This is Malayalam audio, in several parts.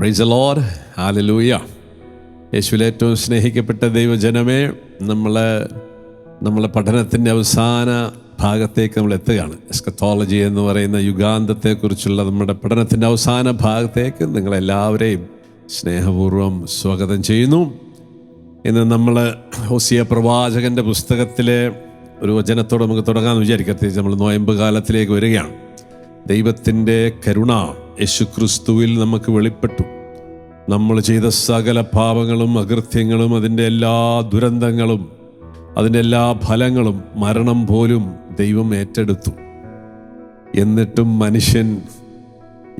പ്രൈസ് ലോഡ് ആലലൂയ യേശുവിൽ ഏറ്റവും സ്നേഹിക്കപ്പെട്ട ദൈവജനമേ നമ്മൾ നമ്മളെ പഠനത്തിന്റെ അവസാന ഭാഗത്തേക്ക് നമ്മൾ എത്തുകയാണ്. എസ്കത്തോളജി എന്ന് പറയുന്ന യുഗാന്തത്തെക്കുറിച്ചുള്ള നമ്മുടെ പഠനത്തിന്റെ അവസാന ഭാഗത്തേക്ക് നിങ്ങളെല്ലാവരെയും സ്നേഹപൂർവം സ്വാഗതം ചെയ്യുന്നു. ഇന്ന് നമ്മൾ ഹോസിയ പ്രവാചകന്റെ പുസ്തകത്തിലെ ഒരു വചനത്തോടെ നമുക്ക് തുടങ്ങാമെന്ന് വിചാരിക്കാം നമ്മൾ നോയമ്പ് കാലത്തിലേക്ക് വരികയാണ്. ദൈവത്തിന്റെ കരുണ യേശുക്രിസ്തുവിൽ നമുക്ക് വെളിപ്പെട്ടു. നമ്മൾ ചെയ്ത സകല പാപങ്ങളും അകൃത്യങ്ങളും അതിന്റെ എല്ലാ ദുരന്തങ്ങളും അതിന്റെ എല്ലാ ഫലങ്ങളും മരണം പോലും ദൈവം ഏറ്റെടുത്തു. എന്നിട്ടും മനുഷ്യൻ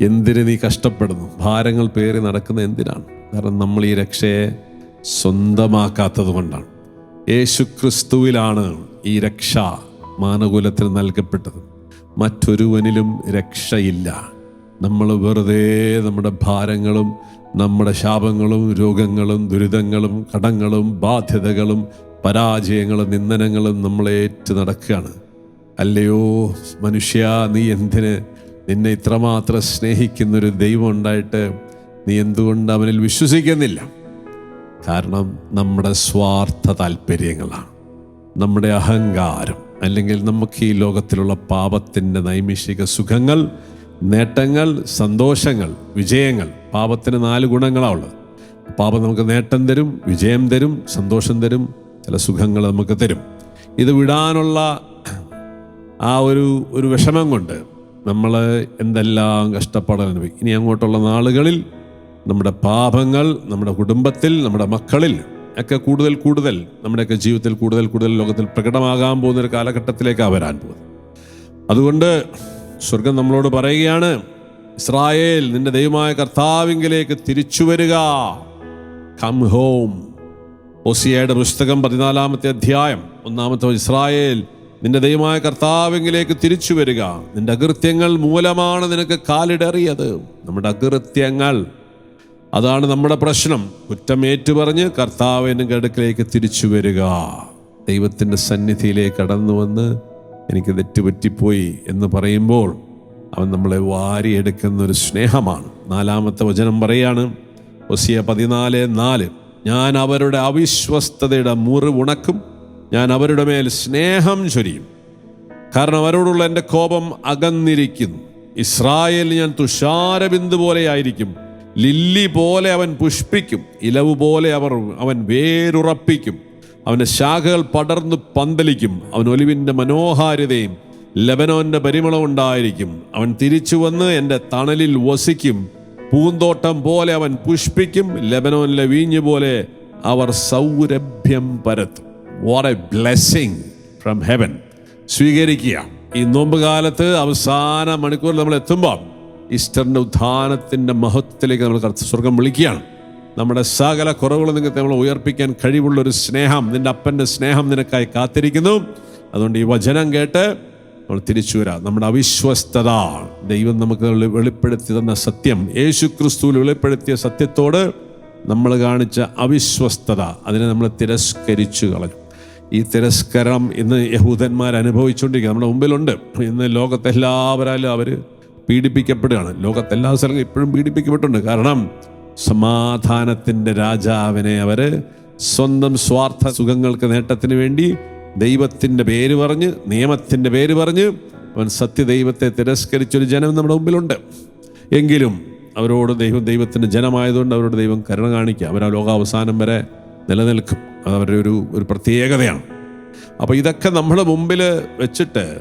എന്തിന് നീ കഷ്ടപ്പെടുന്നു? ഭാരങ്ങൾ പേറി നടക്കുന്ന എന്തിനാണ്? കാരണം നമ്മൾ ഈ രക്ഷയെ സ്വന്തമാക്കാത്തത് കൊണ്ടാണ്. യേശു ക്രിസ്തുവിലാണ് ഈ രക്ഷ മാനകുലത്തിന് നൽകപ്പെട്ടത്. മറ്റൊരുവനിലും രക്ഷയില്ല. നമ്മൾ വെറുതെ നമ്മുടെ ഭാരങ്ങളും നമ്മുടെ ശാപങ്ങളും രോഗങ്ങളും ദുരിതങ്ങളും കടങ്ങളും ബാധ്യതകളും പരാജയങ്ങളും നിന്ദനങ്ങളും നമ്മളേറ്റു നടക്കുകയാണ്. അല്ലയോ മനുഷ്യ നീ എന്തിന് നിന്നെ ഇത്രമാത്രം സ്നേഹിക്കുന്നൊരു ദൈവം ഉണ്ടായിട്ട് നീ എന്തുകൊണ്ട് അവനിൽ വിശ്വസിക്കുന്നില്ല? കാരണം നമ്മുടെ സ്വാർത്ഥ താല്പര്യങ്ങളാണ്. നമ്മുടെ അഹങ്കാരം അല്ലെങ്കിൽ നമുക്ക് ഈ ലോകത്തിലുള്ള പാപത്തിന്റെ നൈമിഷിക സുഖങ്ങൾ നേട്ടങ്ങൾ സന്തോഷങ്ങൾ വിജയങ്ങൾ. പാപത്തിന് നാല് ഗുണങ്ങളാണ് ഉള്ളത്. പാപം നമുക്ക് നേട്ടം തരും വിജയം തരും സന്തോഷം തരും ചില സുഖങ്ങൾ നമുക്ക് തരും. ഇത് വിടാനുള്ള ആ ഒരു ഒരു വിഷമം കൊണ്ട് നമ്മൾ എന്തെല്ലാം കഷ്ടപ്പാടാൻ ഇനി അങ്ങോട്ടുള്ള നാളുകളിൽ നമ്മുടെ പാപങ്ങൾ നമ്മുടെ കുടുംബത്തിൽ നമ്മുടെ മക്കളിൽ ഒക്കെ കൂടുതൽ കൂടുതൽ നമ്മുടെയൊക്കെ ജീവിതത്തിൽ കൂടുതൽ കൂടുതൽ ലോകത്തിൽ പ്രകടമാകാൻ പോകുന്ന ഒരു കാലഘട്ടത്തിലേക്കാണ് വരാൻ പോകുന്നത്. അതുകൊണ്ട് സ്വർഗം നമ്മളോട് പറയുകയാണ് ഇസ്രായേൽ നിന്റെ ദൈവമായ കർത്താവിങ്കിലേക്ക് തിരിച്ചു വരിക. കം ഹോം ഒസിയയുടെ പുസ്തകം പതിനാലാമത്തെ അധ്യായം ഒന്നാമത്തെ ഇസ്രായേൽ നിന്റെ ദൈവമായ കർത്താവിങ്കിലേക്ക് തിരിച്ചു വരിക. നിന്റെ അകൃത്യങ്ങൾ മൂലമാണ് നിനക്ക് കാലിടറിയത്. നമ്മുടെ അകൃത്യങ്ങൾ. അതാണ് നമ്മുടെ പ്രശ്നം. കുറ്റം ഏറ്റുപറഞ്ഞ് കർത്താവിന്റെ അടുക്കിലേക്ക് തിരിച്ചു വരിക. ദൈവത്തിന്റെ സന്നിധിയിലേക്ക് കടന്നു വന്ന് എനിക്ക് തെറ്റുപറ്റിപ്പോയി എന്ന് പറയുമ്പോൾ അവൻ നമ്മളെ വാരിയെടുക്കുന്ന ഒരു സ്നേഹമാണ്. നാലാമത്തെ വചനം പറയാണ് ഒസിയ പതിനാല് നാല് ഞാൻ അവരുടെ അവിശ്വസ്തതയുടെ മുറിവുണക്കും ഞാൻ അവരുടെ മേൽ സ്നേഹം ചൊരിയും. കാരണം അവരോടുള്ള എന്റെ കോപം അകന്നിരിക്കുന്നു. ഇസ്രായേൽ ഞാൻ തുഷാരബിന്ദു പോലെയായിരിക്കും ലില്ലി പോലെ അവൻ പുഷ്പിക്കും ഇലവ് പോലെ അവർ അവൻ വേരുറപ്പിക്കും. അവന്റെ ശാഖകൾ പടർന്നു പന്തലിക്കും. അവൻ ഒലിവിന്റെ മനോഹാരിതയും ലബനോന്റെ പരിമളം ഉണ്ടായിരിക്കും. അവൻ തിരിച്ചു വന്ന് എന്റെ തണലിൽ വസിക്കും. പൂന്തോട്ടം പോലെ അവൻ പുഷ്പിക്കും. ലബനോനിലെ വീഞ്ഞ് പോലെ അവർ സൗരഭ്യം പരത്തും. What a blessing from heaven സ്വീകരിക്കുക. ഈ നോമ്പ് കാലത്ത് അവസാന മണിക്കൂറിൽ നമ്മൾ എത്തുമ്പോൾ ഈസ്റ്ററിന്റെ ഉത്ഥാനത്തിന്റെ മഹത്വത്തിലേക്ക് നമ്മൾ സ്വർഗം വിളിക്കുകയാണ്. നമ്മുടെ സകല കുറവുകൾ നിങ്ങൾക്ക് നമ്മൾ ഉയർപ്പിക്കാൻ കഴിവുള്ള ഒരു സ്നേഹം നിന്റെ അപ്പന്റെ സ്നേഹം നിനക്കായി കാത്തിരിക്കുന്നു. അതുകൊണ്ട് ഈ വചനം കേട്ട് നമ്മൾ തിരിച്ചു വരാം. നമ്മുടെ അവിശ്വസ്തത ദൈവം നമുക്ക് വെളിപ്പെടുത്തി തന്ന സത്യം യേശു ക്രിസ്തുവിൽ വെളിപ്പെടുത്തിയ സത്യത്തോട് നമ്മൾ കാണിച്ച അവിശ്വസ്തത അതിനെ നമ്മൾ തിരസ്കരിച്ചു കളഞ്ഞു. ഈ തിരസ്കരണം ഇന്ന് യഹൂദന്മാർ അനുഭവിച്ചുകൊണ്ടിരിക്കുക നമ്മുടെ മുമ്പിലുണ്ട്. ഇന്ന് ലോകത്തെല്ലാവരാലും അവർ പീഡിപ്പിക്കപ്പെടുകയാണ്. ലോകത്തെല്ലാ സ്ഥലങ്ങളും ഇപ്പോഴും പീഡിപ്പിക്കപ്പെട്ടുണ്ട് കാരണം സമാധാനത്തിന്റെ രാജാവിനെ അവർ സ്വന്തം സ്വാർത്ഥ സുഖങ്ങൾക്ക് നേട്ടത്തിന് വേണ്ടി ദൈവത്തിന്റെ പേര് പറഞ്ഞ് നിയമത്തിന്റെ പേര് പറഞ്ഞ് അവൻ സത്യദൈവത്തെ തിരസ്കരിച്ചൊരു ജനം നമ്മുടെ മുമ്പിലുണ്ട്. എങ്കിലും അവരോട് ദൈവം ദൈവത്തിന്റെ ജനമായതുകൊണ്ട് അവരോട് ദൈവം കരുണ കാണിക്കുക. അവർ ആ ലോകാവസാനം വരെ നിലനിൽക്കും. അത് അവരുടെ ഒരു ഒരു പ്രത്യേകതയാണ്. അപ്പോൾ ഇതൊക്കെ നമ്മുടെ മുമ്പിൽ വെച്ചിട്ട്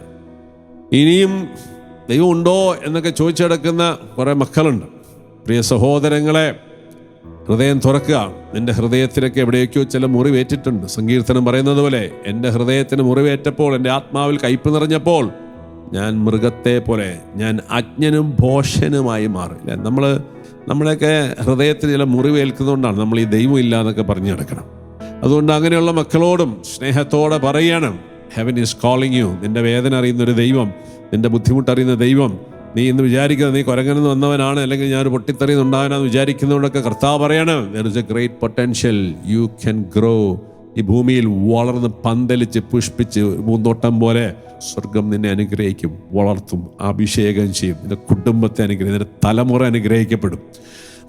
ഇനിയും ദൈവമുണ്ടോ എന്നൊക്കെ ചോദിച്ചു കിടക്കുന്ന കുറേ മക്കളുണ്ട്. പ്രിയ സഹോദരങ്ങളെ ഹൃദയം തുറക്കുക. നിന്റെ ഹൃദയത്തിനൊക്കെ എവിടേക്കോ ചില മുറിവേറ്റിട്ടുണ്ട്. സങ്കീർത്തനം പറയുന്നത് പോലെ എന്റെ ഹൃദയത്തിന് മുറിവേറ്റപ്പോൾ എന്റെ ആത്മാവിൽ കയ്പ് നിറഞ്ഞപ്പോൾ ഞാൻ മൃഗത്തെ പോലെ ഞാൻ അജ്ഞനും ഭോഷനുമായി മാറില്ല നമ്മൾ നമ്മളെയൊക്കെ ഹൃദയത്തിന് ചില മുറിവേൽക്കുന്നതുകൊണ്ടാണ് നമ്മൾ ഈ ദൈവം ഇല്ല എന്നൊക്കെ പറഞ്ഞു നടക്കണം. അതുകൊണ്ട് അങ്ങനെയുള്ള മക്കളോടും സ്നേഹത്തോടെ പറയണം. ഹെവൻ ഈസ് കോളിങ് യു നിന്റെ വേദന അറിയുന്ന ഒരു ദൈവം നിന്റെ ബുദ്ധിമുട്ടറിയുന്ന ദൈവം നീ ഇന്ന് വിചാരിക്കുന്നത് നീ കുരങ്ങനെന്ന് വന്നവനാണ് അല്ലെങ്കിൽ ഞാൻ ഒരു പൊട്ടിത്തെറിയുന്നുണ്ടാകാനാന്ന് വിചാരിക്കുന്നതുകൊണ്ടൊക്കെ കർത്താവ് പറയണം. There is a great potential you can grow ഈ ഭൂമിയിൽ വളർന്ന് പന്തലിച്ച് പുഷ്പിച്ച് പൂന്തോട്ടം പോലെ സ്വർഗം നിന്നെ അനുഗ്രഹിക്കും വളർത്തും അഭിഷേകം ചെയ്യും. നിന്റെ കുടുംബത്തെ അനുഗ്രഹിക്കും നിന്റെ തലമുറ അനുഗ്രഹിക്കപ്പെടും.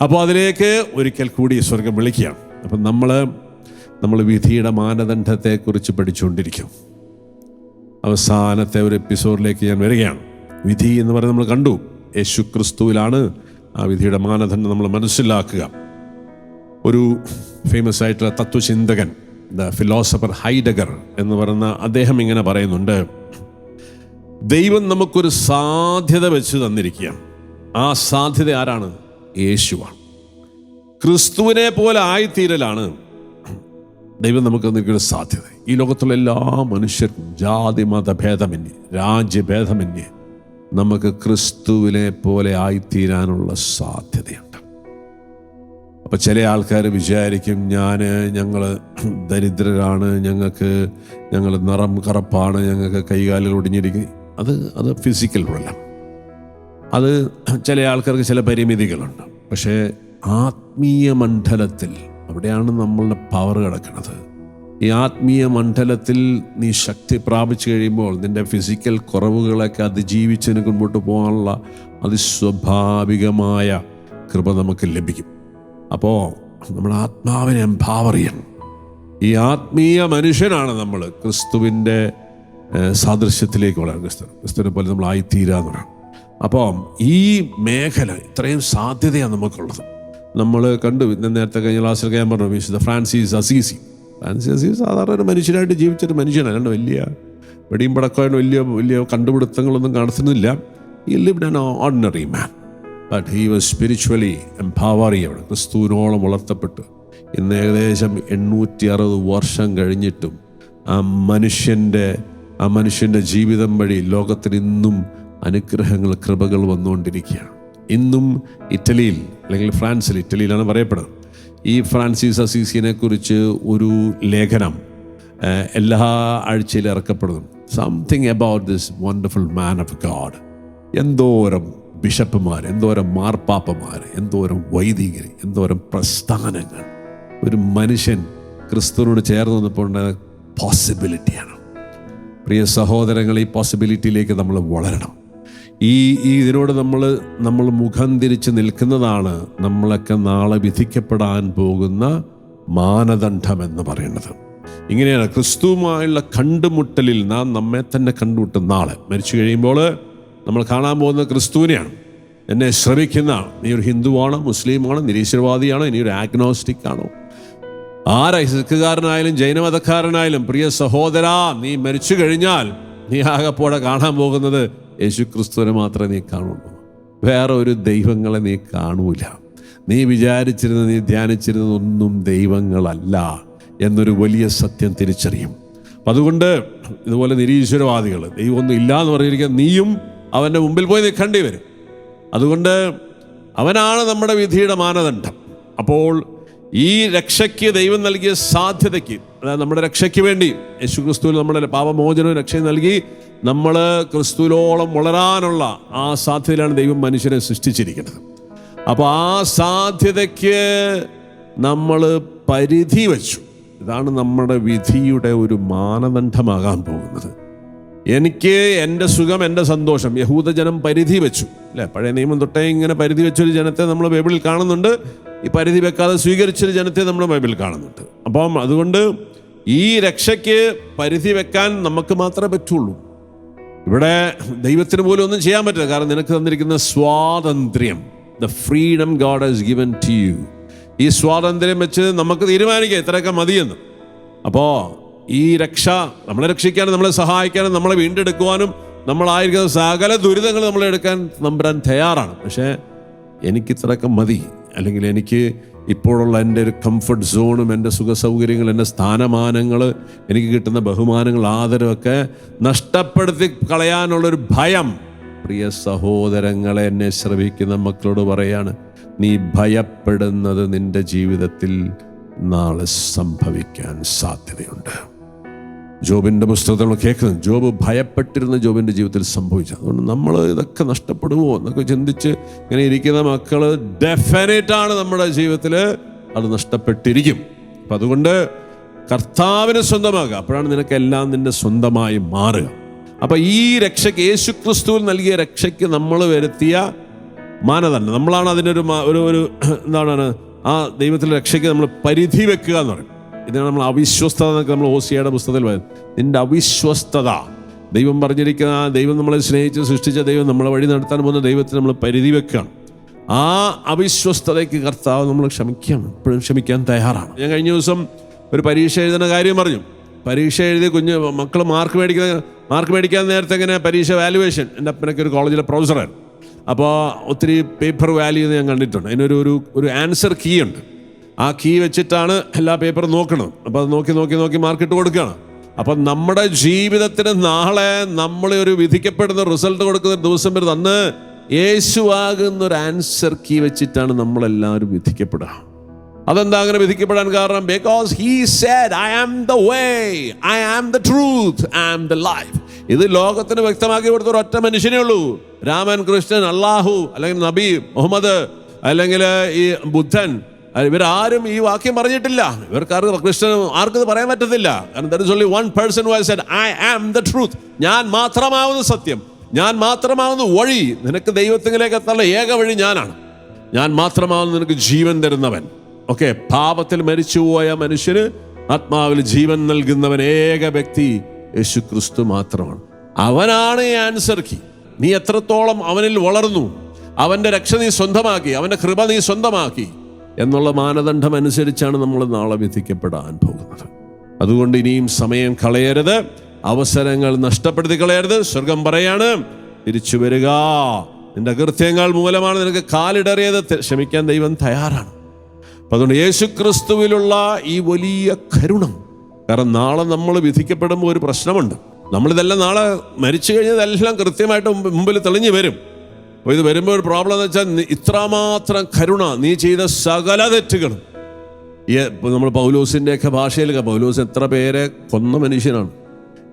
അപ്പോൾ അതിലേക്ക് ഒരിക്കൽ കൂടി സ്വർഗം വിളിക്കുകയാണ് അപ്പം നമ്മൾ നമ്മൾ വിധിയുടെ മാനദണ്ഡത്തെക്കുറിച്ച് പഠിച്ചുകൊണ്ടിരിക്കും. അവസാനത്തെ ഒരു എപ്പിസോഡിലേക്ക് ഞാൻ വരികയാണ്. വിധി എന്ന് പറയുന്നത് നമ്മൾ കണ്ടു. യേശു ക്രിസ്തുവിലാണ് ആ വിധിയുടെ മാനദണ്ഡം നമ്മൾ മനസ്സിലാക്കുക. ഒരു ഫേമസ് ആയിട്ടുള്ള തത്വചിന്തകൻ ദ ഫിലോസഫർ ഹൈഡഗർ എന്ന് പറയുന്ന അദ്ദേഹം ഇങ്ങനെ പറയുന്നുണ്ട്. ദൈവം നമുക്കൊരു സാധ്യത വെച്ച് തന്നിരിക്കുകയാണ്. ആ സാധ്യത ആരാണ്? യേശുവാണ്. ക്രിസ്തുവിനെ പോലെ ആയിത്തീരലാണ് ദൈവം നമുക്ക് തന്നിരിക്കുന്ന സാധ്യത. ഈ ലോകത്തുള്ള എല്ലാ മനുഷ്യർക്കും ജാതി മത ഭേദമന്യേ രാജ്യഭേദമന്യേ നമുക്ക് ക്രിസ്തുവിനെ പോലെ ആയിത്തീരാനുള്ള സാധ്യതയുണ്ട്. അപ്പോൾ ചില ആൾക്കാർ വിചാരിക്കും ഞാൻ ഞങ്ങൾ ദരിദ്രരാണ് ഞങ്ങൾക്ക് ഞങ്ങൾ നിറം കറപ്പാണ് ഞങ്ങൾക്ക് കൈകാലുകൾ ഒടിഞ്ഞിരിക്കും. അത് അത് ഫിസിക്കൽ പ്രോബ്ലം അത് ചില ആൾക്കാർക്ക് ചില പരിമിതികളുണ്ട്. പക്ഷേ ആത്മീയ മണ്ഡലത്തിൽ അവിടെയാണ് നമ്മളുടെ പവർ കിടക്കുന്നത്. ഈ ആത്മീയ മണ്ഡലത്തിൽ നീ ശക്തി പ്രാപിച്ചു കഴിയുമ്പോൾ നിന്റെ ഫിസിക്കൽ കുറവുകളൊക്കെ അതിജീവിച്ച് നിനക്ക് മുമ്പോട്ട് പോകാനുള്ള അതിസ്വാഭാവികമായ കൃപ നമുക്ക് ലഭിക്കും. അപ്പോൾ നമ്മൾ ആത്മാവിനെ എംപവർ ചെയ്യണം. ഈ ആത്മീയ മനുഷ്യനാണ് നമ്മൾ. ക്രിസ്തുവിന്റെ സാദൃശ്യത്തിലേക്ക് വളരാൻ ക്രിസ്തു ക്രിസ്തുവിനെ പോലെ നമ്മൾ ആയിത്തീരാന്ന് പറയാം അപ്പോൾ ഈ മേഖല ഇത്രയും സാധ്യതയാണ് നമുക്കുള്ളത്. നമ്മൾ കണ്ടു നേരത്തെ കഴിഞ്ഞ ക്ലാസ്സിലൊക്കെ ഞാൻ പറഞ്ഞു വിശുദ്ധ ഫ്രാൻസിസ് അസീസി. ഫ്രാൻസിസ് സാധാരണ ഒരു മനുഷ്യനായിട്ട് ജീവിച്ചൊരു മനുഷ്യനല്ലാണ്ട് വലിയ വെടിയും പടക്കമായിട്ട് വലിയ വലിയ കണ്ടുപിടുത്തങ്ങളൊന്നും കാണുന്നില്ല he lived an ordinary man but he was spiritually empower ചെയ്യണം ക്രിസ്തുവിനോളം വളർത്തപ്പെട്ട്. ഇന്ന് ഏകദേശം എണ്ണൂറ്റി അറുപത് വർഷം കഴിഞ്ഞിട്ടും ആ മനുഷ്യന്റെ ആ മനുഷ്യന്റെ ജീവിതം വഴി ലോകത്തിന് ഇന്നും അനുഗ്രഹങ്ങൾ കൃപകൾ വന്നുകൊണ്ടിരിക്കുകയാണ്. ഇന്നും ഇറ്റലിയിൽ അല്ലെങ്കിൽ ഫ്രാൻസിൽ ഇറ്റലിയിലാണ് പറയപ്പെടുന്നത്. ഈ ഫ്രാൻസിസ് അസീസിനെ കുറിച്ച് ഒരു ലേഖനം എല്ലാ ആഴ്ചയിലും ഇറക്കപ്പെടുന്നു. Something about this wonderful man of God എന്തോരം ബിഷപ്പുമാർ എന്തോരം മാർപ്പാപ്പമാർ എന്തോരം വൈദികർ എന്തോരം പ്രസ്ഥാനങ്ങൾ. ഒരു മനുഷ്യൻ ക്രിസ്തുവിനോട് ചേർന്ന് നിന്നപ്പോൾ ഉണ്ടായ പോസിബിലിറ്റിയാണ് പ്രിയ സഹോദരങ്ങൾ ഈ പോസിബിലിറ്റിയിലേക്ക് നമ്മൾ വളരണം. ഈ ഇതിനോട് നമ്മൾ നമ്മൾ മുഖം തിരിച്ച് നിൽക്കുന്നതാണ് നമ്മളൊക്കെ നാളെ വിധിക്കപ്പെടാൻ പോകുന്ന മാനദണ്ഡം എന്ന് പറയുന്നത്. ഇങ്ങനെയാണ് ക്രിസ്തുവുമായുള്ള കണ്ടുമുട്ടലിൽ നാം നമ്മെ തന്നെ കണ്ടുമുട്ടും നാളെ. മരിച്ചു കഴിയുമ്പോൾ നമ്മൾ കാണാൻ പോകുന്ന ക്രിസ്തുവിനെയാണ്. എന്നെ ശ്രമിക്കുന്ന നീ ഒരു ഹിന്ദുവാണോ മുസ്ലിമാണോ നിരീശ്വരവാദിയാണോ ഇനി ഒരു ആഗ്നോസ്റ്റിക് ആണോ ആരാ സിഖുകാരനായാലും ജൈനമതക്കാരനായാലും പ്രിയ സഹോദരാ നീ മരിച്ചു കഴിഞ്ഞാൽ നീ ആകെപ്പോടെ കാണാൻ പോകുന്നത് യേശു ക്രിസ്തുവിനെ മാത്രമേ നീ കാണുള്ളൂ. വേറെ ഒരു ദൈവങ്ങളെ നീ കാണൂല. നീ വിചാരിച്ചിരുന്ന നീ ധ്യാനിച്ചിരുന്നതൊന്നും ദൈവങ്ങളല്ല എന്നൊരു വലിയ സത്യം തിരിച്ചറിയും. അപ്പം അതുകൊണ്ട് ഇതുപോലെ നിരീശ്വരവാദികൾ ദൈവമൊന്നും ഇല്ല എന്ന് പറഞ്ഞിരിക്കുക നീയും അവന്റെ മുമ്പിൽ പോയി നിൽക്കേണ്ടി വരും. അതുകൊണ്ട് അവനാണ് നമ്മുടെ വിധിയുടെ മാനദണ്ഡം. അപ്പോൾ ഈ രക്ഷയ്ക്ക് ദൈവം നൽകിയ സാധ്യതയ്ക്ക് അതായത് നമ്മുടെ രക്ഷയ്ക്ക് വേണ്ടി യേശു ക്രിസ്തുവിൽ നമ്മുടെ പാപമോചനവും രക്ഷയും നൽകി നമ്മൾ ക്രിസ്തുവിലോളം വളരാനുള്ള ആ സാധ്യതയിലാണ് ദൈവം മനുഷ്യനെ സൃഷ്ടിച്ചിരിക്കുന്നത്. അപ്പോൾ ആ സാധ്യതയ്ക്ക് നമ്മൾ പരിധി വച്ചു. ഇതാണ് നമ്മുടെ വിധിയുടെ ഒരു മാനദണ്ഡമാകാൻ പോകുന്നത്. എനിക്ക് എന്റെ സുഖം എന്റെ സന്തോഷം യഹൂദജനം പരിധി വെച്ചു. അല്ലേ? പഴയ നിയമം തൊട്ടേ ഇങ്ങനെ പരിധി വെച്ചൊരു ജനത്തെ നമ്മൾ ബൈബിളിൽ കാണുന്നുണ്ട്. ഈ പരിധി വെക്കാതെ സ്വീകരിച്ചൊരു ജനത്തെ നമ്മൾ ബൈബിൾ കാണുന്നുണ്ട്. അപ്പം അതുകൊണ്ട് ഈ രക്ഷയ്ക്ക് പരിധി വെക്കാൻ നമുക്ക് മാത്രമേ പറ്റുള്ളൂ. ഇവിടെ ദൈവത്തിന് പോലും ഒന്നും ചെയ്യാൻ പറ്റില്ല. കാരണം നിനക്ക് തന്നിരിക്കുന്ന സ്വാതന്ത്ര്യം the freedom God has given to you ഈ സ്വാതന്ത്ര്യം വെച്ച് നമുക്ക് തീരുമാനിക്കാം ഇത്രയൊക്കെ മതിയെന്ന്. അപ്പോൾ ഈ രക്ഷ നമ്മളെ രക്ഷിക്കാനും നമ്മളെ സഹായിക്കാനും നമ്മളെ വീണ്ടെടുക്കുവാനും നമ്മളായിരിക്കുന്ന സകല ദുരിതങ്ങൾ നമ്മളെടുക്കാൻ നമ്പരാൻ തയ്യാറാണ്. പക്ഷേ എനിക്കിത്രയൊക്കെ മതി. അല്ലെങ്കിൽ എനിക്ക് ഇപ്പോഴുള്ള എന്റെ ഒരു കംഫർട്ട് സോണും എന്റെ സുഖ എന്റെ സ്ഥാനമാനങ്ങൾ എനിക്ക് കിട്ടുന്ന ബഹുമാനങ്ങൾ ആദരവൊക്കെ നഷ്ടപ്പെടുത്തി കളയാനുള്ളൊരു ഭയം പ്രിയ സഹോദരങ്ങളെ എന്നെ ശ്രമിക്കുന്ന മക്കളോട് പറയാണ് നീ ഭയപ്പെടുന്നത് നിന്റെ ജീവിതത്തിൽ നാളെ സംഭവിക്കാൻ സാധ്യതയുണ്ട്. ജോബിന്റെ പുസ്തകത്തിൽ കേൾക്കുന്നത് ജോബ് ഭയപ്പെട്ടിരുന്ന ജോബിന്റെ ജീവിതത്തിൽ സംഭവിച്ചു. അതുകൊണ്ട് നമ്മൾ ഇതൊക്കെ നഷ്ടപ്പെടുമോ എന്നൊക്കെ ചിന്തിച്ച് ഇങ്ങനെ ഇരിക്കുന്ന മക്കൾ ഡെഫിനറ്റാണ് നമ്മുടെ ജീവിതത്തിൽ അത് നഷ്ടപ്പെട്ടിരിക്കും. അപ്പം അതുകൊണ്ട് കർത്താവിന് സ്വന്തമാകുക. അപ്പോഴാണ് നിനക്ക് എല്ലാം നിന്റെ സ്വന്തമായി മാറുക. അപ്പം ഈ രക്ഷയ്ക്ക് യേശു ക്രിസ്തുവിൽ നൽകിയ രക്ഷയ്ക്ക് നമ്മൾ വരുത്തിയ മാനദണ്ഡം. നമ്മളാണ് അതിനൊരു ഒരു ഒരു എന്താണ്? ആ ദൈവത്തിലെ രക്ഷയ്ക്ക് നമ്മൾ പരിധി വെക്കുക എന്ന് പറയും. ഇതിനാണ് നമ്മൾ അവിശ്വസ്തത എന്നൊക്കെ നമ്മൾ ഓസിയയുടെ പുസ്തകത്തിൽ പറയുന്നത്. നിന്റെ അവിശ്വസ്തത. ദൈവം പറഞ്ഞിരിക്കുന്ന ആ ദൈവം നമ്മളെ സ്നേഹിച്ച് സൃഷ്ടിച്ച ദൈവം നമ്മളെ വഴി നടത്താൻ പോകുന്ന ദൈവത്തിന് നമ്മൾ പരിധി വെക്കുകയാണ്. ആ അവിശ്വസ്തതയ്ക്ക് കർത്താവ് നമ്മൾ ക്ഷമിക്കണം എപ്പോഴും ക്ഷമിക്കാൻ തയ്യാറാണ്. ഞാൻ കഴിഞ്ഞ ദിവസം ഒരു പരീക്ഷ എഴുതുന്ന കാര്യം പറഞ്ഞു. പരീക്ഷ എഴുതി കുഞ്ഞ് മക്കൾ മാർക്ക് മേടിക്കുന്ന മാർക്ക് മേടിക്കാൻ നേരത്തെ ഇങ്ങനെ പരീക്ഷ വാലുവേഷൻ എന്റെ അപ്പനൊക്കെ ഒരു കോളേജിലെ പ്രൊഫസറാണ് അപ്പോൾ ഒത്തിരി പേപ്പർ വാല്യൂ എന്ന് ഞാൻ കണ്ടിട്ടുണ്ട്. അതിനൊരു ഒരു ഒരു ആൻസർ കീ ഉണ്ട്. ആ കീ വെച്ചിട്ടാണ് എല്ലാ പേപ്പറും നോക്കണം അപ്പോൾ അത് നോക്കി നോക്കി നോക്കി മാർക്കിട്ട് കൊടുക്കുകയാണ്. അപ്പം നമ്മുടെ ജീവിതത്തിന് നാളെ നമ്മളെ ഒരു വിധിക്കപ്പെടുന്ന റിസൾട്ട് കൊടുക്കുന്ന ദിവസം വരെ അന്ന് യേശുവാകുന്ന ഒരു ആൻസർ കീ വെച്ചിട്ടാണ് നമ്മളെല്ലാവരും വിധിക്കപ്പെടുക. അതെന്താ അങ്ങനെ വിധിക്കപ്പെടാൻ കാരണം? Because he said I am the way I am the truth I am the life ഇത് ലോകത്തിന് വ്യക്തമാക്കി കൊടുത്ത ഒരൊറ്റ മനുഷ്യനേ ഉള്ളൂ. രാമൻ കൃഷ്ണൻ അള്ളാഹു അല്ലെങ്കിൽ നബി മുഹമ്മദ് അല്ലെങ്കിൽ ഈ ബുദ്ധൻ ഇവരാരും ഈ വാക്യം പറഞ്ഞിട്ടില്ല. ഇവർക്ക് കൃഷ്ണൻ ആർക്കും പറയാൻ പറ്റത്തില്ല. കാരണം only one person I am the truth ഞാൻ മാത്രമാവുന്ന സത്യം. ഞാൻ മാത്രമാവുന്ന വഴി. നിനക്ക് ദൈവത്തിലേക്ക് എത്താനുള്ള ഏക വഴി ഞാനാണ്. ഞാൻ മാത്രമാവുന്ന നിനക്ക് ജീവൻ തരുന്നവൻ. ഓക്കെ പാപത്തിൽ മരിച്ചുപോയ മനുഷ്യന് ആത്മാവിൽ ജീവൻ നൽകുന്നവൻ ഏക വ്യക്തി യേശു ക്രിസ്തു മാത്രമാണ്. അവനാണ് ഈ ആൻസർ കി നീ എത്രത്തോളം അവനിൽ വളർന്നു. അവന്റെ രക്ഷ നീ സ്വന്തമാക്കി. അവന്റെ കൃപ നീ സ്വന്തമാക്കി. എന്നുള്ള മാനദണ്ഡം അനുസരിച്ചാണ് നമ്മൾ നാളെ വിധിക്കപ്പെടാൻ പോകുന്നത്. അതുകൊണ്ട് ഇനിയും സമയം കളയരുത്. അവസരങ്ങൾ നഷ്ടപ്പെടുത്തി കളയരുത്. സ്വർഗം പറയാണ് തിരിച്ചു വരിക. നിന്റെ കൃത്യങ്ങൾ മൂലമാണ് നിനക്ക് കാലിടറിയത്. ക്ഷമിക്കാൻ ദൈവം തയ്യാറാണ്. അപ്പൊ അതുകൊണ്ട് യേശു ക്രിസ്തുവിലുള്ള ഈ വലിയ കരുണം കാരണം നാളെ നമ്മൾ വിധിക്കപ്പെടുമ്പോൾ ഒരു പ്രശ്നമുണ്ട്. നമ്മളിതെല്ലാം നാളെ മരിച്ചു കഴിഞ്ഞതെല്ലാം കൃത്യമായിട്ട് മുമ്പ് മുമ്പിൽ തെളിഞ്ഞു വരും. അപ്പോൾ ഇത് വരുമ്പോൾ ഒരു പ്രോബ്ലം എന്ന് വെച്ചാൽ ഇത്രമാത്രം കരുണ നീ ചെയ്ത സകല തെറ്റുകളും. നമ്മൾ പൗലോസിന്റെയൊക്കെ ഭാഷയിലൊക്കെ പൗലോസ് എത്ര പേരെ കൊന്ന മനുഷ്യനാണ്.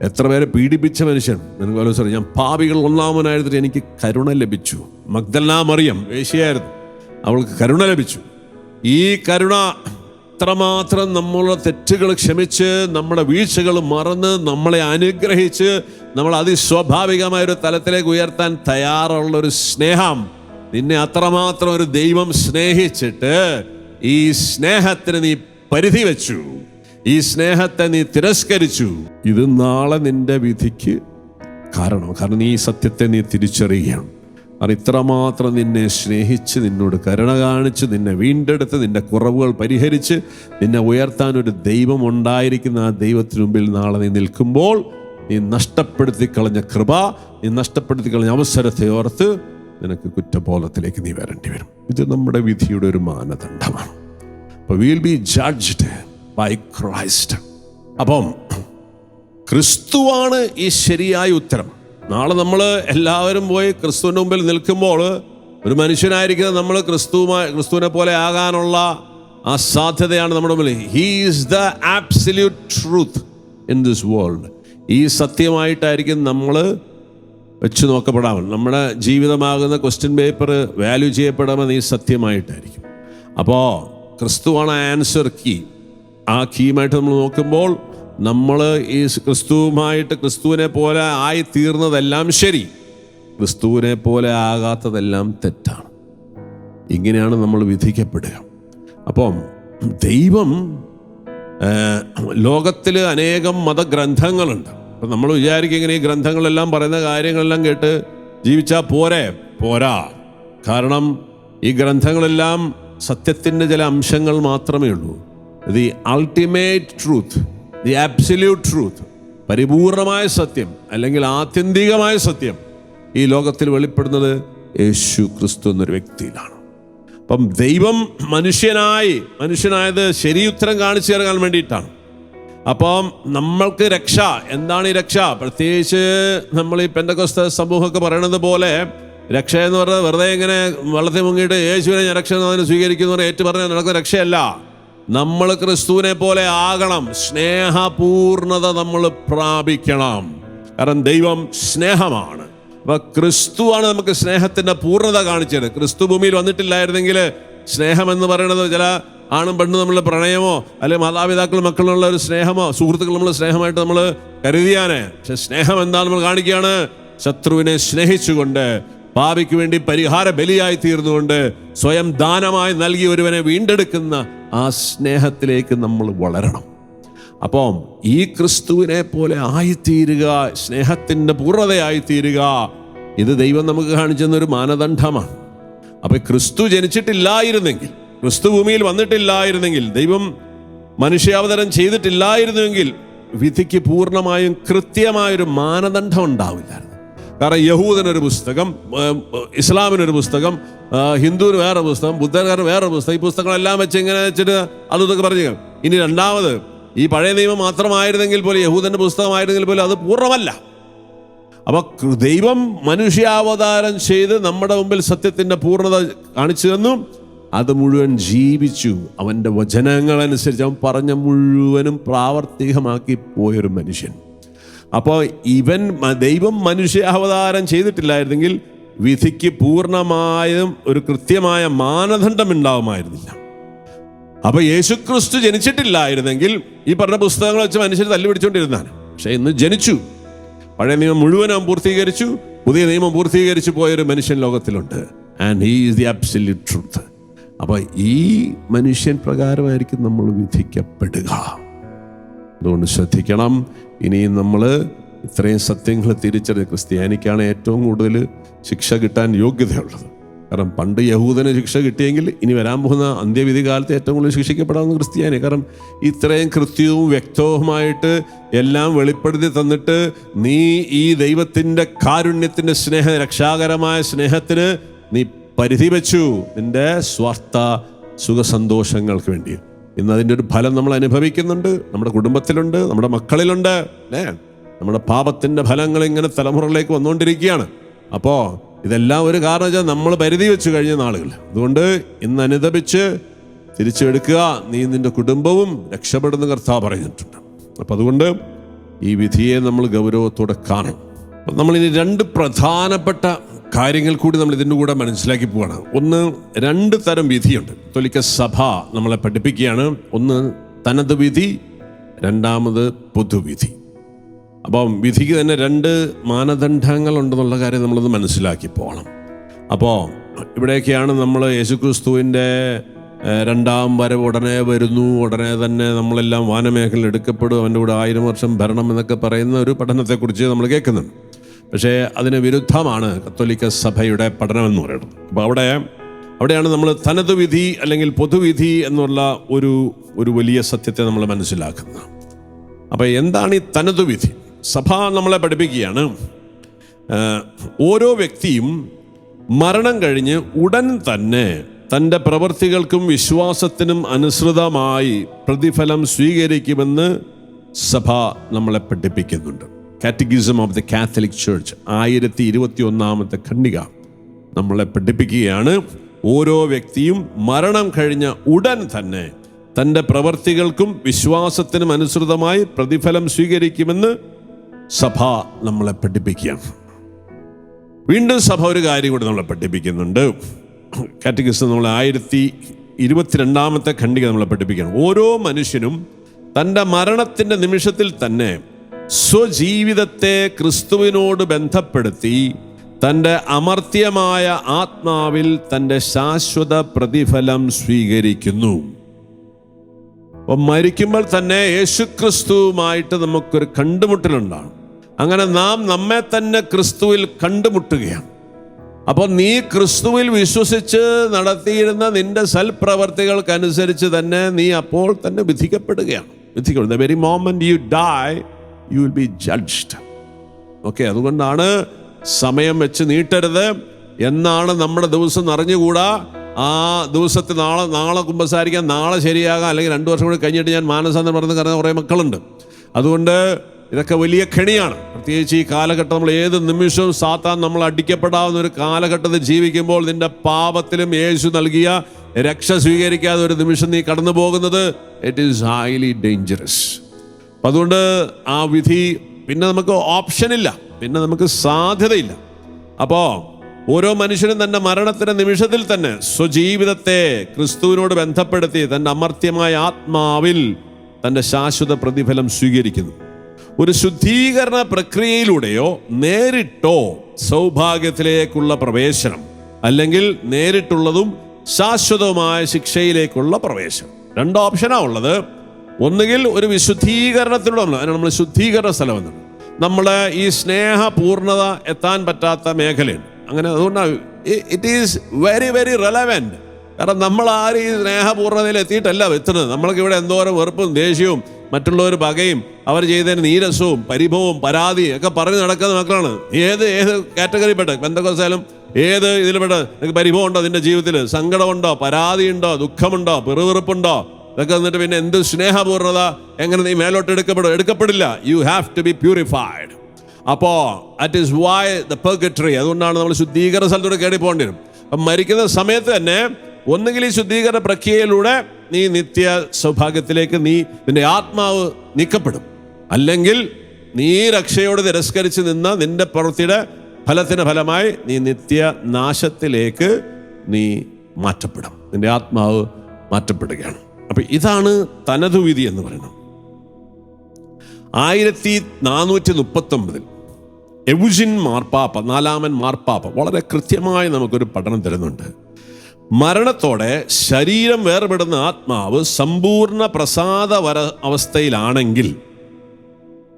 എത്ര പേരെ പീഡിപ്പിച്ച മനുഷ്യൻ. നിനക്ക് പൗലോസ് അറിയാം. ഞാൻ പാപികൾ ഒന്നാമനായിരുന്നിട്ട് എനിക്ക് കരുണ ലഭിച്ചു. മഗ്ദല്ലാ മറിയം വേശ്യയായിരുന്നു അവൾക്ക് കരുണ ലഭിച്ചു. ഈ കരുണ ഇത്രമാത്രം നമ്മളുടെ തെറ്റുകൾ ക്ഷമിച്ച് നമ്മുടെ വീഴ്ചകൾ മറന്ന് നമ്മളെ അനുഗ്രഹിച്ച് നമ്മൾ അതിസ്വാഭാവികമായ ഒരു തലത്തിലേക്ക് ഉയർത്താൻ തയ്യാറുള്ള ഒരു സ്നേഹം. നിന്നെ അത്രമാത്രം ഒരു ദൈവം സ്നേഹിച്ചിട്ട് ഈ സ്നേഹത്തിന് നീ പരിധി വെച്ചു. ഈ സ്നേഹത്തെ നീ തിരസ്കരിച്ചു. ഇത് നാളെ നിന്റെ വിധിക്ക് കാരണം കാരണം നീ സത്യത്തെ നീ തിരിച്ചറിയുകയാണ്. കാരണം ഇത്രമാത്രം നിന്നെ സ്നേഹിച്ച് നിന്നോട് കരുണ കാണിച്ച് നിന്നെ വീണ്ടെടുത്ത് നിന്റെ കുറവുകൾ പരിഹരിച്ച് നിന്നെ ഉയർത്താൻ ഒരു ദൈവം ഉണ്ടായിരിക്കുന്ന ആ ദൈവത്തിന് മുമ്പിൽ നാളെ നീ നിൽക്കുമ്പോൾ നീ നഷ്ടപ്പെടുത്തി കളഞ്ഞ കൃപ നീ നഷ്ടപ്പെടുത്തി കളഞ്ഞ അവസരത്തെ ഓർത്ത് നിനക്ക് കുറ്റബോധത്തിലേക്ക് നീ വരേണ്ടി വരും. ഇത് നമ്മുടെ വിധിയുടെ ഒരു മാനദണ്ഡമാണ്. അപ്പോൾ will be judged by Christ അപ്പം ക്രിസ്തുവാണ് ഈ ശരിയായ ഉത്തരം. നാളെ നമ്മൾ എല്ലാവരും പോയി ക്രിസ്തുവിന്റെ മുമ്പിൽ നിൽക്കുമ്പോൾ ഒരു മനുഷ്യനായിരിക്കുന്ന നമ്മൾ ക്രിസ്തുവുമായി ക്രിസ്തുവിനെ പോലെ ആകാനുള്ള ആ സാധ്യതയാണ് നമ്മുടെ മുമ്പിൽ. He's the absolute truth in this world ഈ സത്യമായിട്ടായിരിക്കും നമ്മൾ വെച്ച് നോക്കപ്പെടാമൻ നമ്മുടെ ജീവിതമാകുന്ന ക്വസ്റ്റ്യൻ പേപ്പർ വാല്യൂ ചെയ്യപ്പെടാമെന്ന് ഈ സത്യമായിട്ടായിരിക്കും. അപ്പോൾ ക്രിസ്തുവാണ് ആൻസർ കീ ആ കീയുമായിട്ട് നമ്മൾ നോക്കുമ്പോൾ നമ്മൾ ഈ ക്രിസ്തുവുമായിട്ട് ക്രിസ്തുവിനെ പോലെ ആയി തീർന്നതെല്ലാം ശരി. ക്രിസ്തുവിനെ പോലെ ആകാത്തതെല്ലാം തെറ്റാണ്. ഇങ്ങനെയാണ് നമ്മൾ വിധിക്കപ്പെടുക. അപ്പം ദൈവം ലോകത്തിൽ അനേകം മതഗ്രന്ഥങ്ങളുണ്ട്. അപ്പം നമ്മൾ വിചാരിക്കും ഇങ്ങനെ ഈ ഗ്രന്ഥങ്ങളെല്ലാം പറയുന്ന കാര്യങ്ങളെല്ലാം കേട്ട് ജീവിച്ചാൽ പോരെ? പോരാ. കാരണം ഈ ഗ്രന്ഥങ്ങളെല്ലാം സത്യത്തിന്റെ ചില അംശങ്ങൾ മാത്രമേ ഉള്ളൂ. The ultimate truth the absolute truth പരിപൂർണമായ സത്യം അല്ലെങ്കിൽ ആത്യന്തികമായ സത്യം ഈ ലോകത്തിൽ വെളിപ്പെടുന്നത് യേശു ക്രിസ്തു എന്നൊരു വ്യക്തിയിലാണ്. അപ്പം ദൈവം മനുഷ്യനായി മനുഷ്യനായത് ശരിയുത്തരം കാണിച്ചു തരാൻ വേണ്ടിയിട്ടാണ്. അപ്പം നമ്മൾക്ക് രക്ഷ എന്താണ് ഈ രക്ഷ? പ്രത്യേകിച്ച് നമ്മൾ ഈ പെന്തകോസ്ത സമൂഹമൊക്കെ പറയണത് പോലെ രക്ഷ എന്ന് പറഞ്ഞാൽ വെറുതെ ഇങ്ങനെ വെള്ളത്തിൽ മുങ്ങിയിട്ട് യേശുവിനെ ഞാൻ രക്ഷ എന്നതിന് സ്വീകരിക്കുന്ന ഏറ്റു പറഞ്ഞാൽ നടക്കുന്ന രക്ഷയല്ല. നമ്മൾ ക്രിസ്തുവിനെ പോലെ ആകണം. സ്നേഹപൂർണത നമ്മൾ പ്രാപിക്കണം. കാരണം ദൈവം സ്നേഹമാണ്. അപ്പൊ ക്രിസ്തുവാണ് നമുക്ക് സ്നേഹത്തിന്റെ പൂർണത കാണിച്ചത്. ക്രിസ്തു ഭൂമിയിൽ വന്നിട്ടില്ലായിരുന്നെങ്കിൽ സ്നേഹം എന്ന് പറയുന്നത് ചില ആണും പെണ്ണും തമ്മിലുള്ള പ്രണയമോ അല്ലെങ്കിൽ മാതാപിതാക്കൾ മക്കളിലുള്ള ഒരു സ്നേഹമോ സുഹൃത്തുക്കൾ നമ്മൾ സ്നേഹമായിട്ട് നമ്മൾ കരുതിയാനെ പക്ഷെ സ്നേഹം എന്താ നമ്മൾ കാണിക്കുകയാണ്? ശത്രുവിനെ സ്നേഹിച്ചുകൊണ്ട് പാപിക്ക് വേണ്ടി പരിഹാര ബലിയായി തീർന്നുകൊണ്ട് സ്വയം ദാനമായി നൽകി ഒരുവനെ വീണ്ടെടുക്കുന്ന ആ സ്നേഹത്തിലേക്ക് നമ്മൾ വളരണം. അപ്പം ഈ ക്രിസ്തുവിനെ പോലെ ആയിത്തീരുക സ്നേഹത്തിന്റെ പൂർണതയായിത്തീരുക ഇത് ദൈവം നമുക്ക് കാണിച്ചെന്ന ഒരു മാനദണ്ഡമാണ്. അപ്പൊ ക്രിസ്തു ജനിച്ചിട്ടില്ലായിരുന്നെങ്കിൽ ക്രിസ്തു ഭൂമിയിൽ വന്നിട്ടില്ലായിരുന്നെങ്കിൽ ദൈവം മനുഷ്യാവതരം ചെയ്തിട്ടില്ലായിരുന്നുവെങ്കിൽ വിധിക്ക് പൂർണമായും കൃത്യമായൊരു മാനദണ്ഡം ഉണ്ടാവില്ലായിരുന്നു. കാരണം യഹൂദനൊരു പുസ്തകം ഇസ്ലാമിനൊരു പുസ്തകം ഹിന്ദുവിന് വേറെ പുസ്തകം ബുദ്ധന് വേറെ പുസ്തകം ഈ പുസ്തകങ്ങളെല്ലാം വെച്ച് ഇങ്ങനെ വെച്ചിട്ട് അത് ഇതൊക്കെ പറഞ്ഞു ഇനി രണ്ടാമത് ഈ പഴയ നിയമം മാത്രമായിരുന്നെങ്കിൽ പോലും യഹൂദന്റെ പുസ്തകമായിരുന്നെങ്കിൽ പോലും അത് പൂർണമല്ല. അപ്പോൾ ദൈവം മനുഷ്യാവതാരം ചെയ്ത് നമ്മുടെ മുമ്പിൽ സത്യത്തിന്റെ പൂർണത കാണിച്ചു തന്നു. അത് മുഴുവൻ ജീവിച്ചു. അവന്റെ വചനങ്ങളനുസരിച്ച് അവൻ പറഞ്ഞ മുഴുവനും പ്രാവർത്തികമാക്കി പോയൊരു മനുഷ്യൻ. അപ്പോൾ ഇവൻ ദൈവം മനുഷ്യ അവതാരം ചെയ്തിട്ടില്ലായിരുന്നെങ്കിൽ വിധിക്ക് പൂർണമായും ഒരു കൃത്യമായ മാനദണ്ഡം ഉണ്ടാവുമായിരുന്നില്ല. അപ്പൊ യേശുക്രിസ്തു ജനിച്ചിട്ടില്ലായിരുന്നെങ്കിൽ ഈ പറഞ്ഞ പുസ്തകങ്ങൾ വെച്ച് മനുഷ്യർ തല്ലുപിടിച്ചുകൊണ്ടിരുന്നാണ് പക്ഷെ ഇന്ന് ജനിച്ചു. പഴയ നിയമം മുഴുവനും പൂർത്തീകരിച്ചു. പുതിയ നിയമം പൂർത്തീകരിച്ചു പോയൊരു മനുഷ്യൻ ലോകത്തിലുണ്ട്. And he is the absolute truth അപ്പോൾ ഈ മനുഷ്യൻ പ്രകാരമായിരിക്കും നമ്മൾ വിധിക്കപ്പെടുക. അതുകൊണ്ട് ശ്രദ്ധിക്കണം. ഇനിയും നമ്മൾ ഇത്രയും സത്യങ്ങൾ തിരിച്ചറിഞ്ഞ് ക്രിസ്ത്യാനിക്കാണ് ഏറ്റവും കൂടുതൽ ശിക്ഷ കിട്ടാൻ യോഗ്യതയുള്ളത്. കാരണം പണ്ട് യഹൂദന് ശിക്ഷ കിട്ടിയെങ്കിൽ ഇനി വരാൻ പോകുന്ന അന്ത്യവിധി കാലത്ത് ഏറ്റവും കൂടുതൽ ശിക്ഷിക്കപ്പെടാവുന്ന ക്രിസ്ത്യാനി. കാരണം ഇത്രയും കൃത്യവും വ്യക്തവുമായിട്ട് എല്ലാം വെളിപ്പെടുത്തി തന്നിട്ട് നീ ഈ ദൈവത്തിന്റെ കാരുണ്യത്തിന്റെ സ്നേഹ രക്ഷാകരമായ സ്നേഹത്തിന് നീ പരിധി വെച്ചു നിന്റെ സ്വാർത്ഥ സുഖസന്തോഷങ്ങൾക്ക് വേണ്ടി ഇന്ന് അതിന്റെ ഒരു ഫലം നമ്മൾ അനുഭവിക്കുന്നുണ്ട്. നമ്മുടെ കുടുംബത്തിലുണ്ട് നമ്മുടെ മക്കളിലുണ്ട് അല്ലേ നമ്മുടെ പാപത്തിന്റെ ഫലങ്ങൾ ഇങ്ങനെ തലമുറകളിലേക്ക് വന്നുകൊണ്ടിരിക്കുകയാണ്. അപ്പോൾ ഇതെല്ലാം ഒരു കാരണം വെച്ചാൽ നമ്മൾ പരിധി വെച്ച് കഴിഞ്ഞ നാളുകൾ. അതുകൊണ്ട് ഇന്ന് അനുദപിച്ച് തിരിച്ചെടുക്കുക. നീ നിന്റെ കുടുംബവും രക്ഷപ്പെടുന്ന കർത്താവ് പറഞ്ഞിട്ടുണ്ട്. അപ്പം അതുകൊണ്ട് ഈ വിധിയെ നമ്മൾ ഗൗരവത്തോടെ കാണും അപ്പം നമ്മൾ ഇനി രണ്ട് പ്രധാനപ്പെട്ട കാര്യങ്ങൾ കൂടി നമ്മൾ ഇതിന്റെ കൂടെ മനസ്സിലാക്കി പോവാണ്. ഒന്ന് രണ്ട് തരം വിധിയുണ്ട്. തൊലിക്ക സഭ നമ്മളെ പഠിപ്പിക്കുകയാണ്. ഒന്ന് തനത് വിധി രണ്ടാമത് പൊതുവിധി. അപ്പം വിധിക്ക് തന്നെ രണ്ട് മാനദണ്ഡങ്ങൾ ഉണ്ടെന്നുള്ള കാര്യം നമ്മളത് മനസ്സിലാക്കി പോകണം. അപ്പോൾ ഇവിടെയൊക്കെയാണ് നമ്മൾ യേശുക്രിസ്തുവിന്റെ രണ്ടാം വരവ് ഉടനെ വരുന്നു. ഉടനെ തന്നെ നമ്മളെല്ലാം വാനമേഖല എടുക്കപ്പെടും. അവന്റെ കൂടെ ആയിരം വർഷം ഭരണം എന്നൊക്കെ പറയുന്ന ഒരു പഠനത്തെക്കുറിച്ച് നമ്മൾ കേൾക്കുന്നുണ്ട്. പക്ഷേ അതിന് വിരുദ്ധമാണ് കത്തോലിക്ക സഭയുടെ പഠനം എന്ന് പറയുന്നത്. അപ്പോൾ അവിടെ അവിടെയാണ് നമ്മൾ തനത് വിധി അല്ലെങ്കിൽ പൊതുവിധി എന്നുള്ള ഒരു ഒരു വലിയ സത്യത്തെ നമ്മൾ മനസ്സിലാക്കുന്നത്. അപ്പോൾ എന്താണ് ഈ തനത് വിധി സഭ നമ്മളെ പഠിപ്പിക്കുകയാണ് ഓരോ വ്യക്തിയും മരണം കഴിഞ്ഞ് ഉടൻ തന്നെ തന്റെ പ്രവൃത്തികൾക്കും വിശ്വാസത്തിനും അനുസൃതമായി പ്രതിഫലം സ്വീകരിക്കുമെന്ന് സഭ നമ്മളെ പഠിപ്പിക്കുന്നുണ്ട്. Catechism of the Catholic church ആയിരത്തി ഇരുപത്തി ഒന്നാമത്തെ ഖണ്ഡിക. നമ്മളെ പഠിപ്പിക്കുകയാണ് ഓരോ വ്യക്തിയും മരണം കഴിഞ്ഞ ഉടൻ തന്നെ തന്റെ പ്രവർത്തികൾക്കും വിശ്വാസത്തിനും അനുസൃതമായി പ്രതിഫലം സ്വീകരിക്കുമെന്ന് സഭ നമ്മളെ പഠിപ്പിക്കുകയാണ്. വീണ്ടും സഭ ഒരു കാര്യം കൂടി നമ്മളെ പഠിപ്പിക്കുന്നുണ്ട്. കാറ്റഗിസം നമ്മൾ ആയിരത്തി ഇരുപത്തിരണ്ടാമത്തെ ഖണ്ഡിക നമ്മളെ പഠിപ്പിക്കുകയാണ്. ഓരോ മനുഷ്യനും തന്റെ മരണത്തിന്റെ നിമിഷത്തിൽ തന്നെ സ്വജീവിതത്തെ ക്രിസ്തുവിനോട് ബന്ധപ്പെടുത്തി തന്റെ അമർത്യമായ ആത്മാവിൽ തന്റെ ശാശ്വത പ്രതിഫലം സ്വീകരിക്കുന്നു. അപ്പം മരിക്കുമ്പോൾ തന്നെ യേശുക്രിസ്തുവുമായിട്ട് നമുക്കൊരു കണ്ടുമുട്ടലുണ്ടാണ് അങ്ങനെ നാം നമ്മെ തന്നെ ക്രിസ്തുവിൽ കണ്ടുമുട്ടുകയാണ്. അപ്പോൾ നീ ക്രിസ്തുവിൽ വിശ്വസിച്ച് നടത്തിയിരുന്ന നിന്റെ സൽപ്രവർത്തികൾക്കനുസരിച്ച് തന്നെ നീ അപ്പോൾ തന്നെ വിധിക്കപ്പെടുകയാണ്. വിധിക്കപ്പെടുന്നത് very moment you die you will be judged okay അതുകൊണ്ടാണ് സമയം വെച്ച് നീട്ടരുത് എന്നാണ് നമ്മുടെ ദിവസം അറിഞ്ഞുകൂടാ ആ ദിവസത്തിൽ നാളെ നാളെ കുമ്പസാരിക്കാൻ നാളെ ശരിയാകാം. അല്ലെങ്കിൽ രണ്ട് വർഷം കൂടി കഴിഞ്ഞിട്ട് ഞാൻ മാനസാന്തരം പറഞ്ഞ് കറങ്ങുന്ന കുറേ മക്കളുണ്ട്. അതുകൊണ്ട് ഇതൊക്കെ വലിയ കെണിയാണ്. പ്രത്യേകിച്ച് ഈ കാലഘട്ടം നമ്മൾ ഏത് നിമിഷവും സാത്താൻ നമ്മൾ അടിക്കപ്പെടാവുന്ന ഒരു കാലഘട്ടത്തിൽ ജീവിക്കുമ്പോൾ നിന്റെ പാപത്തിലും യേശു നൽകിയ രക്ഷ സ്വീകരിക്കാതെ ഒരു നിമിഷം നീ കടന്നു പോകുന്നത് ഇറ്റ് ഈസ് ഹൈലി ഡേഞ്ചറസ് അതുകൊണ്ട് ആ വിധി പിന്നെ നമുക്ക് ഓപ്ഷനില്ല പിന്നെ നമുക്ക് സാധ്യതയില്ല. അപ്പോൾ ഓരോ മനുഷ്യനും തന്റെ മരണത്തിന്റെ നിമിഷത്തിൽ തന്നെ സ്വജീവിതത്തെ ക്രിസ്തുവിനോട് ബന്ധപ്പെടുത്തി തന്റെ അമർത്യമായ ആത്മാവിൽ തന്റെ ശാശ്വത പ്രതിഫലം സ്വീകരിക്കുന്നു. ഒരു ശുദ്ധീകരണ പ്രക്രിയയിലൂടെയോ നേരിട്ടോ സൗഭാഗ്യത്തിലേക്കുള്ള പ്രവേശനം അല്ലെങ്കിൽ നേരിട്ടുള്ളതും ശാശ്വതവുമായ ശിക്ഷയിലേക്കുള്ള പ്രവേശനം. രണ്ട് ഓപ്ഷനാണ് ഉള്ളത്. ഒന്നുകിൽ ഒരു വിശുദ്ധീകരണത്തിലൂടെ നമ്മൾ അതിനാണ് നമ്മൾ ശുദ്ധീകരണ സ്ഥലം നമ്മളെ ഈ സ്നേഹപൂർണത എത്താൻ പറ്റാത്ത മേഖലയുണ്ട്. അങ്ങനെ അതുകൊണ്ടാണ് it is very very relevant കാരണം നമ്മൾ ആരും ഈ സ്നേഹപൂർണതയിൽ എത്തിയിട്ടല്ല എത്തുന്നത്. നമ്മൾക്ക് ഇവിടെ എന്തോരം വെറുപ്പും ദേഷ്യവും മറ്റുള്ളവർ പകയും അവർ ചെയ്തതിന് നീരസവും പരിഭവവും പരാതിയും ഒക്കെ പറഞ്ഞ് നടക്കുന്ന മക്കളാണ്. ഏത് ഏത് കാറ്റഗറിപ്പെട്ട ബന്ധക്കോസാലും ഏത് ഇതിൽപ്പെട്ട? പരിഭവം ഉണ്ടോ നിന്റെ ജീവിതത്തിൽ? സങ്കടമുണ്ടോ? പരാതിയുണ്ടോ? ദുഃഖമുണ്ടോ? പിറുവിറുപ്പുണ്ടോ ഇതൊക്കെ എന്നിട്ട് പിന്നെ എന്ത് സ്നേഹപൂർണത എങ്ങനെ നീ മേലോട്ട് എടുക്കപ്പെടും? എടുക്കപ്പെടില്ല. You have to be purified അപ്പോൾ that is why the purgatory അതുകൊണ്ടാണ് നമ്മൾ ശുദ്ധീകരണ സ്ഥലത്തോടെ കയറി പോകേണ്ടി വരും അപ്പം മരിക്കുന്ന സമയത്ത് തന്നെ ഒന്നുകിൽ ഈ ശുദ്ധീകരണ പ്രക്രിയയിലൂടെ നീ നിത്യ സൗഭാഗ്യത്തിലേക്ക് നീ നിന്റെ ആത്മാവ് നീക്കപ്പെടും. അല്ലെങ്കിൽ നീ രക്ഷയോട് തിരസ്കരിച്ച് നിന്ന നിന്റെ പ്രവൃത്തിയുടെ ഫലത്തിന് ഫലമായി നീ നിത്യ നാശത്തിലേക്ക് നീ മാറ്റപ്പെടും. നിന്റെ ആത്മാവ് മാറ്റപ്പെടുകയാണ്. അപ്പൊ ഇതാണ് തനതു വിധി എന്ന് പറയുന്നത്. ആയിരത്തി നാനൂറ്റി മുപ്പത്തി ഒമ്പതിൽ എവുജിൻ മാർപ്പാപ്പ നാലാമൻ മാർപ്പാപ്പ വളരെ കൃത്യമായി നമുക്കൊരു പഠനം തരുന്നുണ്ട്. മരണത്തോടെ ശരീരം വേർപെടുന്ന ആത്മാവ് സമ്പൂർണ പ്രസാദവര അവസ്ഥയിലാണെങ്കിൽ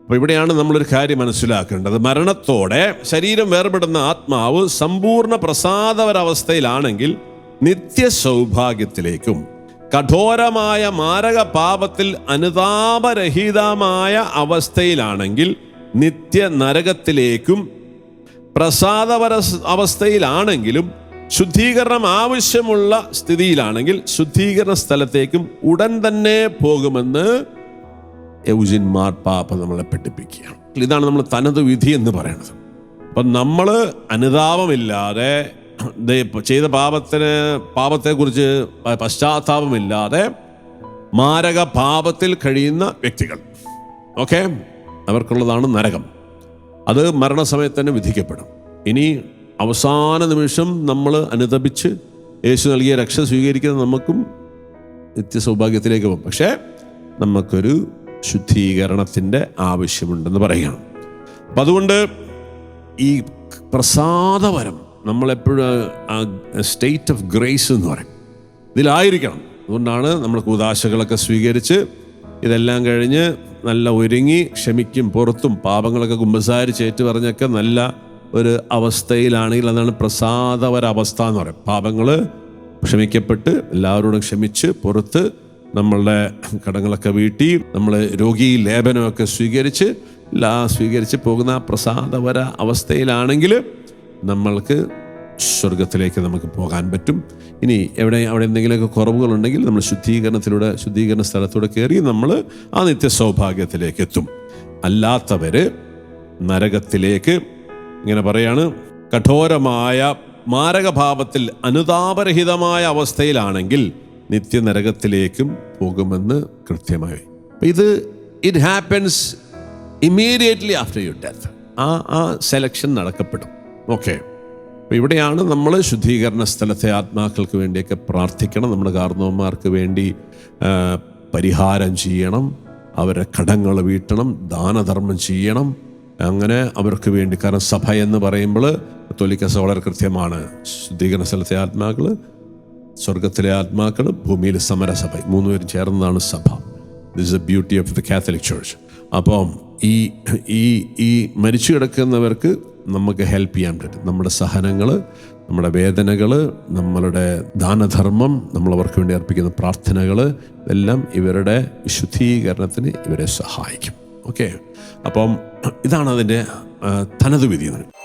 അപ്പൊ ഇവിടെയാണ് നമ്മളൊരു കാര്യം മനസ്സിലാക്കേണ്ടത്. മരണത്തോടെ ശരീരം വേർപെടുന്ന ആത്മാവ് സമ്പൂർണ പ്രസാദവരാവസ്ഥയിലാണെങ്കിൽ നിത്യ സൗഭാഗ്യത്തിലേക്കും കഠോരമായ മാരക പാപത്തിൽ അനുതാപരഹിതമായ അവസ്ഥയിലാണെങ്കിൽ നിത്യ നരകത്തിലേക്കും പ്രസാദപര അവസ്ഥയിലാണെങ്കിലും ശുദ്ധീകരണം ആവശ്യമുള്ള സ്ഥിതിയിലാണെങ്കിൽ ശുദ്ധീകരണ സ്ഥലത്തേക്കും ഉടൻ തന്നെ പോകുമെന്ന് യൗജിൻ മാർപ്പാപ്പ നമ്മളെ പഠിപ്പിക്കുകയാണ്. ഇതാണ് നമ്മൾ തനത് വിധി എന്ന് പറയുന്നത്. അപ്പം നമ്മൾ അനുതാപമില്ലാതെ ചെയ്ത പാപത്തിന് പാപത്തെക്കുറിച്ച് പശ്ചാത്താപമില്ലാതെ മാരക പാപത്തിൽ കഴിയുന്ന വ്യക്തികൾ. ഓക്കെ? അവർക്കുള്ളതാണ് നരകം. അത് മരണസമയത്ത് തന്നെ വിധിക്കപ്പെടും. ഇനി അവസാന നിമിഷം നമ്മൾ അനുതപിച്ച് യേശു നൽകിയ രക്ഷ സ്വീകരിക്കുന്ന നമുക്കും നിത്യ സൗഭാഗ്യത്തിലേക്ക് പോകും പക്ഷേ നമുക്കൊരു ശുദ്ധീകരണത്തിന്റെ ആവശ്യമുണ്ടെന്ന് പറയുകയാണ് അപ്പം അതുകൊണ്ട് ഈ പ്രസാദവരം നമ്മളെപ്പോഴും ആ സ്റ്റേറ്റ് ഓഫ് ഗ്രേസ് എന്ന് പറയും. ഇതിലായിരിക്കണം. അതുകൊണ്ടാണ് നമ്മൾ കൂതാശകളൊക്കെ സ്വീകരിച്ച് ഇതെല്ലാം കഴിഞ്ഞ് നല്ല ഒരുങ്ങി ക്ഷമിക്കും പുറത്തും പാപങ്ങളൊക്കെ കുമ്പസാരിച്ച് ഏറ്റു പറഞ്ഞൊക്കെ നല്ല ഒരു അവസ്ഥയിലാണെങ്കിൽ അതാണ് പ്രസാദവരവസ്ഥ എന്ന് പറയും. പാപങ്ങൾ ക്ഷമിക്കപ്പെട്ട് എല്ലാവരോടും ക്ഷമിച്ച് പുറത്ത് നമ്മളുടെ കടങ്ങളൊക്കെ വീട്ടി നമ്മൾ രോഗി ലേപനമൊക്കെ സ്വീകരിച്ച് എല്ലാ സ്വീകരിച്ച് പോകുന്ന പ്രസാദവര അവസ്ഥയിലാണെങ്കിൽ നമ്മൾക്ക് സ്വർഗത്തിലേക്ക് നമുക്ക് പോകാൻ പറ്റും. ഇനി എവിടെ അവിടെ എന്തെങ്കിലുമൊക്കെ കുറവുകളുണ്ടെങ്കിൽ നമ്മൾ ശുദ്ധീകരണത്തിലൂടെ ശുദ്ധീകരണ സ്ഥലത്തൂടെ കയറി നമ്മൾ ആ നിത്യ സൗഭാഗ്യത്തിലേക്ക് എത്തും. അല്ലാത്തവർ നരകത്തിലേക്ക് ഇങ്ങനെ പറയാണ് കഠോരമായ മാരകഭാവത്തിൽ അനുതാപരഹിതമായ അവസ്ഥയിലാണെങ്കിൽ നിത്യനരകത്തിലേക്കും പോകുമെന്ന് കൃത്യമായി. ഇത് it happens immediately after your death ആ ആ സെലക്ഷൻ നടക്കപ്പെടും. ഓക്കെ. അപ്പോൾ ഇവിടെയാണ് നമ്മൾ ശുദ്ധീകരണ സ്ഥലത്തെ ആത്മാക്കൾക്ക് വേണ്ടിയൊക്കെ പ്രാർത്ഥിക്കണം. നമ്മുടെ കാർന്നവന്മാർക്ക് വേണ്ടി പരിഹാരം ചെയ്യണം. അവരെ കടങ്ങൾ വീട്ടണം. ദാനധർമ്മം ചെയ്യണം. അങ്ങനെ അവർക്ക് വേണ്ടി കാരണം സഭ എന്ന് പറയുമ്പോൾ തൊലിക്കസ വളരെ കൃത്യമാണ്. ശുദ്ധീകരണ സ്ഥലത്തെ ആത്മാക്കൾ സ്വർഗത്തിലെ ആത്മാക്കൾ ഭൂമിയിൽ സമരസഭ. മൂന്നുപേരും ചേർന്നതാണ് സഭ. This a beauty of the Catholic church അപ്പം ഈ ഈ ഈ മരിച്ചു കിടക്കുന്നവർക്ക് നമുക്ക് ഹെൽപ്പ് ചെയ്യാൻ പറ്റും. നമ്മുടെ സഹനങ്ങൾ നമ്മുടെ വേദനകൾ നമ്മളുടെ ദാനധർമ്മം നമ്മൾ അവർക്ക് വേണ്ടി അർപ്പിക്കുന്ന പ്രാർത്ഥനകൾ ഇതെല്ലാം ഇവരുടെ വിശുദ്ധീകരണത്തിന് ഇവരെ സഹായിക്കും. ഓക്കെ അപ്പം ഇതാണ് അതിന്റെ തനത് വിധി എന്ന്